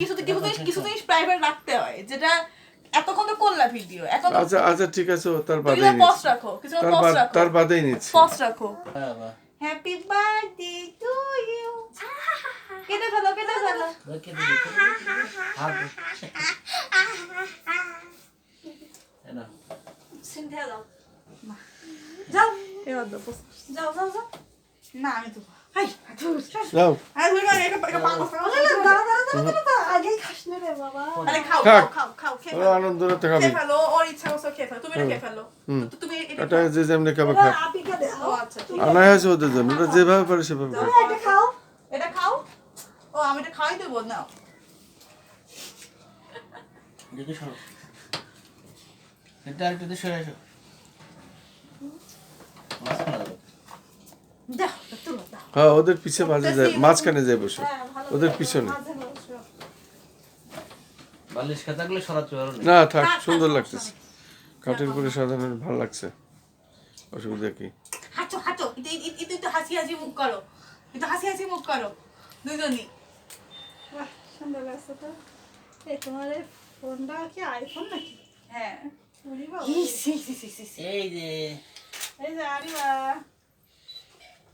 কিছু কিছু জিনিস কিছু জিনিস প্রাইভেট রাখতে হয় যেটা এতক্ষণ তো করলা ভিডিও এখন আচ্ছা আচ্ছা ঠিক আছে তার কিছু নিচ্ছে রাখো কিছু তার রাখো তার বাদেই নিচ্ছে পস্ট রাখো হ্যাঁ হ্যাপি বার্থডে টু ইউ কেটে ফেলো কেটে ফেলো যাও এবার দেবো যাও যাও যাও না আমি তো হাই যাও আরে ধরে না এটা এটা পাগল আগেই খাস না রে বাবা। আরে খাও থাক। খাও খাও খাও খেয়ে ও ফেলো। আনন্দ রাতে খাবি। খেয়ে ফেলো ওর ইচ্ছা করছে খেয়ে ফেলো। তুমি এটা খেয়ে ফেলো। হুম। তো তুমি এটা এটা খাও। যে যেমনি খাবে এবার খা আপিকে দে। ও আচ্ছা ওদের জন্য। ওরা যেভাবে পারে সেভাবে খাবে। তুমি এটা খাও। এটা খাও? ও আমি এটা খাওয়াই দেবো না দেখে সরো এটা আরেকটু দিয়ে সরে আসো। মাঝখানে দাও। দাও তুলো দাও হ্যাঁ ওদের পিছে মাঝে যায় মাঝখানে যায় বসে। হ্যাঁ ওদের পিছনে। বালিশ খাতাগুলো সরাতে পারো না থাক সুন্দর লাগতেছে। কাঠের করে সাজানো ভালো লাগছে। অসুবিধা কি? হাঁটো হাঁটো এটা এটা এটা হাসি হাসি মুখ করো। একটু হাসি হাসি মুখ করো দুজনই। বাহ, সুন্দর লাগছে তো। এই তোমার ফোনটা কি আইফোন নাকি? হ্যাঁ। এই যে। এই যে আরিবা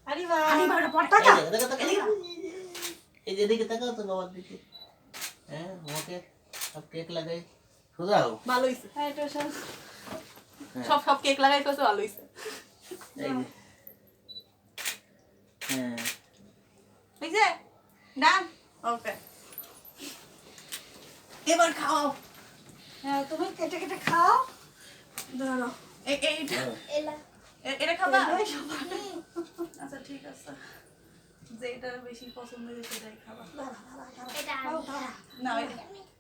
আরিবা আরে বাবা, এই যে, দেখো, দেখো, দেখো। এই যে এদিকে তাকাও তো বাবার দিকে। হ্যাঁ তোমাকে। সব কেক লাগাই। সোজাও ভালো হইছে। হ্যাঁ এটা সব সব সব কেক লাগাই ফেলছে ভালো হইছে। এই যে। হ্যাঁ। এই যে ডান। ওকে। এবার খাও হ্যাঁ তুমি কেটে কেটে খাও। ধরো এইটা এটা খাবা? আচ্ছা ঠিক আছে। যেটা বেশি পছন্দ হয়েছে সেটাই খাবা। না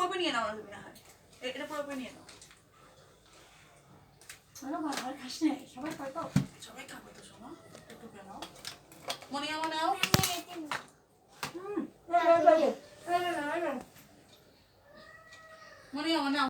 পড়বে নিয়ে নাও না তুমি না হয় এটা পড়বে নিয়ে নাও। সবাই খাবে তো শোনো একটু একটু নাও। মনে আমার নাও। মনে আমার নাও